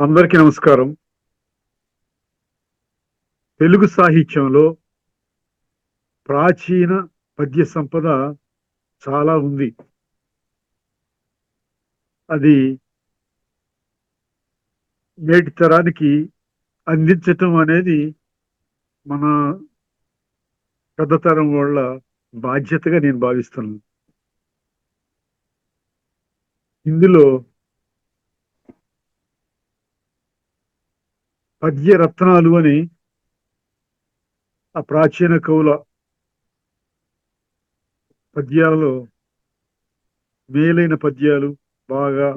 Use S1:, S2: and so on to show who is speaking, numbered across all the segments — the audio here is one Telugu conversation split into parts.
S1: అందరికీ నమస్కారం. తెలుగు సాహిత్యంలో ప్రాచీన పద్య సంపద చాలా ఉంది. అది నేటి తరానికి అందించటం అనేది మన పెద్ద తరం వాళ్ళ బాధ్యతగా నేను భావిస్తున్నాను. ఇందులో పద్యరత్నాలు అని ఆ ప్రాచీన కవుల పద్యాలలో మేలైన పద్యాలు బాగా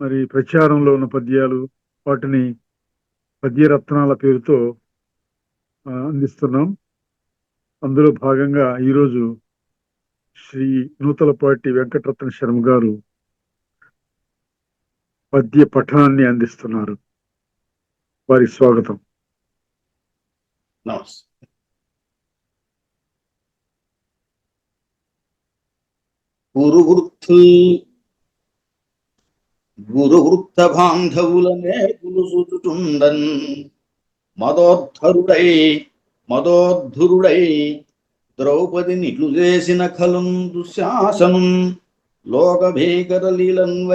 S1: మరి ప్రచారంలో ఉన్న పద్యాలు వాటిని పద్యరత్నాల పేరుతో అందిస్తున్నాం. అందులో భాగంగా ఈరోజు శ్రీ నూతలపాటి వెంకటరత్న శర్మ గారు పద్య పఠనాన్ని అందిస్తున్నారు. వారికి స్వాగతం.
S2: నమస్తే. గురువృత్తుల్ గురువృత్త బాంధవులనే కులుసుచుండన్ మదోద్ధరుడై మదోద్ధురుడై ద్రౌపది నిట్లు చేసిన ఖలుం దుశ్శాసనం లోక భీకర లీలన్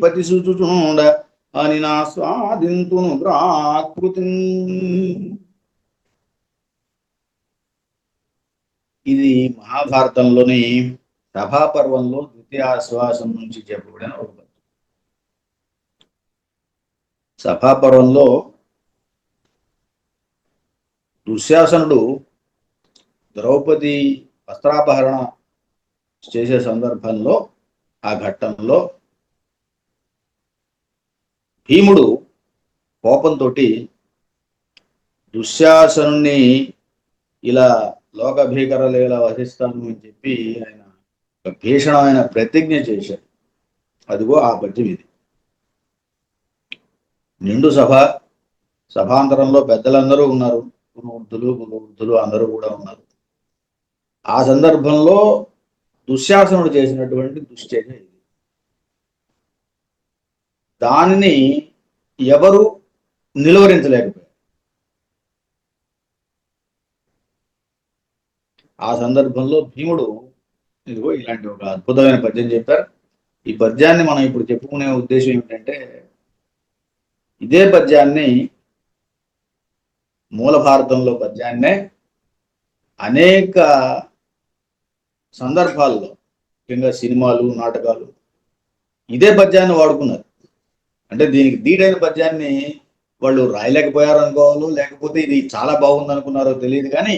S2: వధించి తద్విపుల అని నా స్వాదింతును ప్రాకృతి. ఇది మహాభారతంలోని సభాపర్వంలో ద్వితీయాశ్వాసం నుంచి చెప్పబడిన ఒక పద్యం సభాపర్వంలో దుశ్శాసనుడు ద్రౌపది వస్త్రాపహరణ చేసే సందర్భంలో ఆ ఘట్టంలో భీముడు కోపంతో దుశ్శాసనుణ్ణి ఇలా లోక భీకరలు ఇలా వహిస్తాను అని చెప్పి ఆయన భీషణమైన ప్రతిజ్ఞ చేశాడు. అదిగో ఆ పద్యం ఇది నిండు సభ సభాంతరంలో పెద్దలందరూ ఉన్నారు. వృద్ధులు వృద్ధులు అందరూ కూడా ఉన్నారు. ఆ సందర్భంలో దుశ్శాసనుడు చేసినటువంటి దుశ్చర్య ఇది. దానిని ఎవరు నిలువరించలేకపోయారు. ఆ సందర్భంలో భీముడు ఇదిగో ఇలాంటి ఒక అద్భుతమైన పద్యం చెప్పారు. ఈ పద్యాన్ని మనం ఇప్పుడు చెప్పుకునే ఉద్దేశం ఏమిటంటే ఇదే పద్యాన్ని మూల భారతంలో పద్యాన్నే అనేక సందర్భాల్లో ముఖ్యంగా సినిమాలు నాటకాలు ఇదే పద్యాన్ని వాడుకున్నారు. అంటే దీనికి దీటైన పద్యాన్ని వాళ్ళు రాయలేకపోయారు అనుకోవాలి లేకపోతే ఇది చాలా బాగుంది అనుకున్నారో తెలియదు కానీ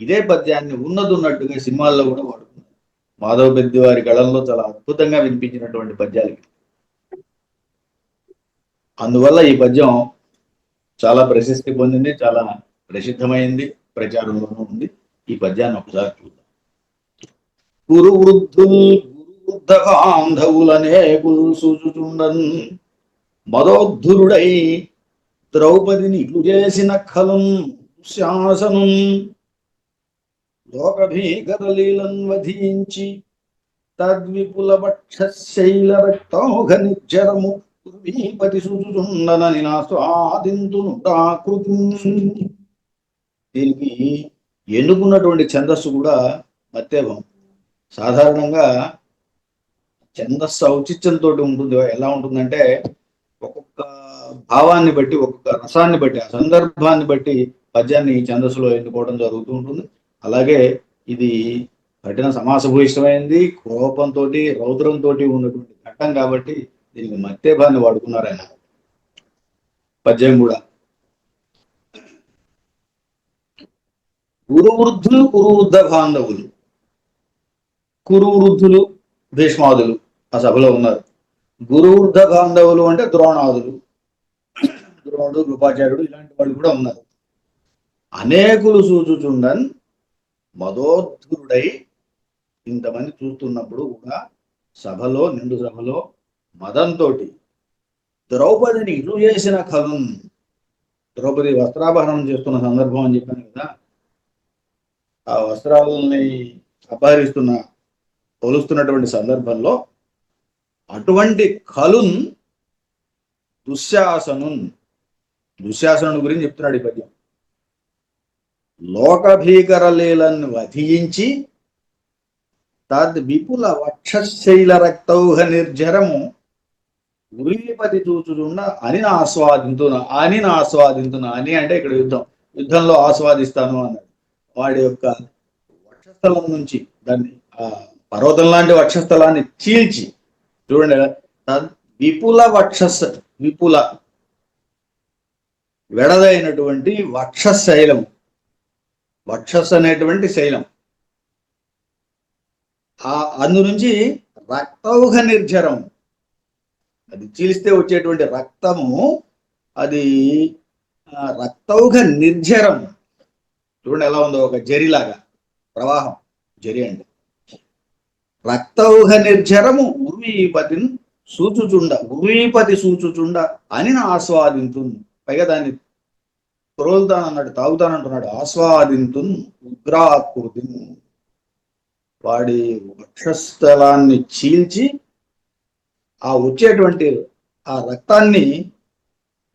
S2: ఇదే పద్యాన్ని ఉన్నది ఉన్నట్టుగా సినిమాల్లో కూడా వాడుకున్నారు. మాధవ పెద్ది వారి గళంలో చాలా అద్భుతంగా వినిపించినటువంటి పద్యాలు అందువల్ల ఈ పద్యం చాలా ప్రశస్తి పొందింది చాలా ప్రసిద్ధమైంది ప్రచారంలోనూ ఉంది. ఈ పద్యాన్ని ఒకసారి చూద్దాం. గురు వృద్ధుల్ గురు వృద్ధ బాంధవులనే మదోద్ధురుడై ద్రౌపదిని ఇట్లు చేసిన ఖలం శాసనం లోకభీకరలీలన్ వధించి తద్విపుల వక్షశైల రక్తోఘ నిర్జరము పతి సుచుచుండనని నా స్వాదింతును ప్రాకృతి దీనికి ఎన్నుకున్నటువంటి ఛందస్సు కూడా మత్తేభం సాధారణంగా ఛందస్సు ఔచిత్యంతో ఉంటుంది. ఎలా ఉంటుందంటే ఒక్కొక్క భావాన్ని బట్టి ఒక్కొక్క రసాన్ని బట్టి ఆ సందర్భాన్ని బట్టి పద్యాన్ని ఛందస్సులో ఎన్నుకోవడం జరుగుతూ ఉంటుంది. అలాగే ఇది కఠిన సమాసభూయిష్టమైంది కోపంతో రౌద్రంతో ఉన్నటువంటి ఘట్టం కాబట్టి దీనికి మత్తేభాన్ని వాడుకున్నారు ఆయన. పద్యం కూడా. గురువృద్ధులు గురువృద్ధ బాంధవులు. కురు వృద్ధులు భీష్మాదులు ఆ సభలో ఉన్నారు. గురు వృద్ధ బాంధవులు అంటే ద్రోణాదులు ద్రోణుడు కృపాచార్యుడు ఇలాంటి వాళ్ళు కూడా ఉన్నారు. అనేకులు సూచుచుండన్ మదోద్ధురుడై ఇంతమంది చూస్తున్నప్పుడు కూడా సభలో నిండు సభలో మదంతో ద్రౌపదిని ఇరు చేసిన కలం ద్రౌపది వస్త్రాభరణం చేస్తున్న సందర్భం అని చెప్పాను కదా ఆ వస్త్రాలని అపహరిస్తున్న కొలుస్తున్నటువంటి సందర్భంలో అటువంటి కలున్ దుశ్శాసనున్ దుశ్శాసనుడు గురించి చెప్తున్నాడు ఈ పద్యం. లోకభీకర లీలను వధించి తద్ విపుల వక్షశైల రక్తౌహ నిర్జరము ఉరిపతి చూచుతున్న అని నా ఆస్వాదింతున అని నా ఆస్వాదింతున అని అంటే ఇక్కడ యుద్ధం. యుద్ధంలో ఆస్వాదిస్తాను అన్నాడు. వాడి యొక్క వక్షస్థలం నుంచి దాన్ని ఆ పర్వతం లాంటి వక్షస్థలాన్ని చీల్చి చూడండి విపుల వక్షస్ విపుల వెడదైనటువంటి వక్షశైలం. వక్షస్ అనేటువంటి శైలం. ఆ అందు నుంచి రక్తౌఘ నిర్జరం. అది చీలిస్తే వచ్చేటువంటి రక్తము అది రక్తౌఘ నిర్జరం. చూడండి ఎలా ఉందో ఒక జరిలాగా ప్రవాహం. జరి అండి. రక్తౌహ నిర్జరము ఉర్వీపతిని సూచుచుండ ఉర్వీపతి సూచుచుండ అని నా పైగా దాన్ని త్రోలుతానన్నాడు తాగుతానంటున్నాడు ఆస్వాదింతున్ ఉగ్రాకృతి వాడి వక్షస్థలాన్ని చీల్చి ఆ వచ్చేటువంటి ఆ రక్తాన్ని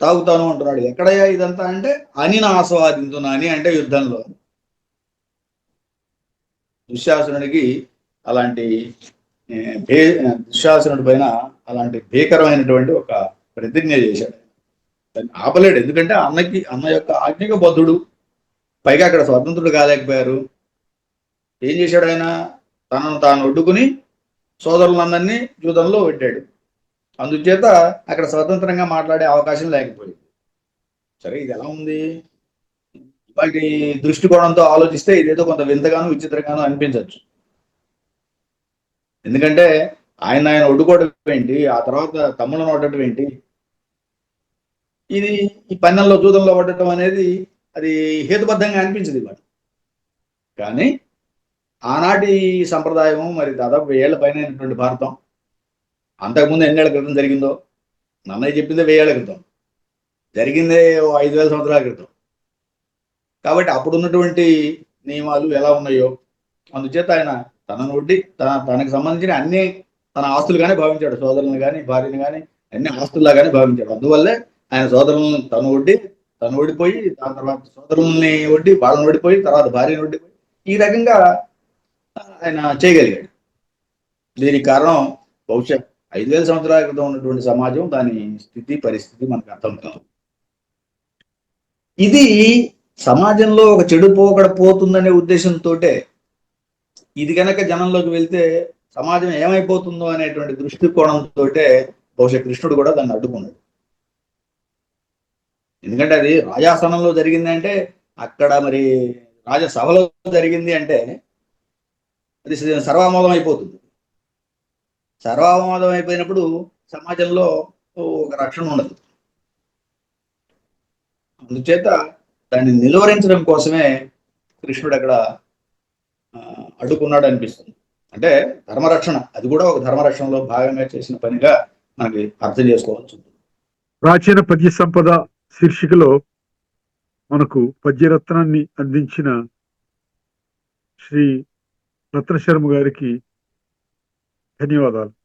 S2: తాగుతాను అంటున్నాడు. ఎక్కడయ్యా ఇదంతా అంటే? అని నా ఆస్వాదింతున్నా అని అంటే యుద్ధంలో. దుశ్శాసనుడికి అలాంటి భే దుశ్శాసనుడి పైన అలాంటి భీకరమైనటువంటి ఒక ప్రతిజ్ఞ చేశాడు. దాన్ని ఆపలేడు. ఎందుకంటే అన్నకి అన్న యొక్క ఆజ్ఞకు బద్ధుడు. పైగా అక్కడ స్వతంత్రుడు కాలేకపోయారు. ఏం చేశాడు ఆయన? తనను తాను ఒడ్డుకుని సోదరులందరినీ జూదంలో పెట్టాడు. అందుచేత అక్కడ స్వతంత్రంగా మాట్లాడే అవకాశం లేకపోయింది. సరే ఇది ఎలా ఉంది? వాటి దృష్టికోణంతో ఆలోచిస్తే ఇదేదో కొంత వింతగాను విచిత్రంగాను అనిపించవచ్చు ఎందుకంటే ఆయన ఆయన ఒడ్డుకోవడం ఏంటి? ఆ తర్వాత తమ్ముళ్ళను పడటం ఏంటి? ఇది ఈ పన్నెల్లో జూదంలో పడటం అనేది అది హేతుబద్ధంగా అనిపించింది ఇవాళ. కానీ ఆనాటి సంప్రదాయం మరి దాదాపు వెయ్యేళ్ళ పైన అయినటువంటి భారతం. అంతకుముందు ఎన్నేళ్ళ క్రితం జరిగిందో? నన్నయ్య చెప్పిందే వెయ్యేళ్ళ క్రితం. జరిగిందే ఓ ఐదు వేల సంవత్సరాల క్రితం. కాబట్టి అప్పుడు ఉన్నటువంటి నియమాలు ఎలా ఉన్నాయో అందుచేత ఆయన తనను ఒడ్డి తన తనకు సంబంధించిన అన్ని తన ఆస్తులుగానే భావించాడు. సోదరులను కానీ భార్యను కానీ అన్ని ఆస్తుల్లాగానే భావించాడు. అందువల్లే ఆయన సోదరులను తను ఒడ్డి తను ఓడిపోయి దాని తర్వాత సోదరుల్ని ఒడ్డి వాళ్ళని ఓడిపోయి తర్వాత భార్యను ఓడిపోయి ఈ రకంగా ఆయన చేయగలిగాడు. దీనికి కారణం బహుశా ఐదు వేల సంవత్సరాల క్రితం ఉన్నటువంటి సమాజం దాని స్థితి పరిస్థితి మనకు అర్థం కాదు. ఇది సమాజంలో ఒక చెడు పోకడ పోతుందనే ఉద్దేశంతో ఇది కనుక జనంలోకి వెళ్తే సమాజం ఏమైపోతుందో అనేటువంటి దృష్టికోణంతో బహుశా కృష్ణుడు కూడా దాన్ని అడ్డుకున్నాడు. ఎందుకంటే అది రాజాసనంలో జరిగింది అంటే అక్కడ మరి రాజసభలో జరిగింది అంటే అది సర్వామోదం అయిపోతుంది. సర్వామోదం అయిపోయినప్పుడు సమాజంలో ఒక రక్షణ ఉండదు. అందుచేత దాన్ని నిలువరించడం కోసమే కృష్ణుడు అక్కడ అడ్డుకున్నాడు అనిపిస్తుంది అంటే ధర్మరక్షణ అది కూడా ఒక ధర్మరక్షణలో భాగంగా చేసిన పనిగా మనకి అర్థం చేసుకోవచ్చు
S1: ప్రాచీన పద్య సంపద శీర్షికలో మనకు పద్యరత్నాన్ని అందించిన శ్రీ రత్నశర్మ గారికి ధన్యవాదాలు.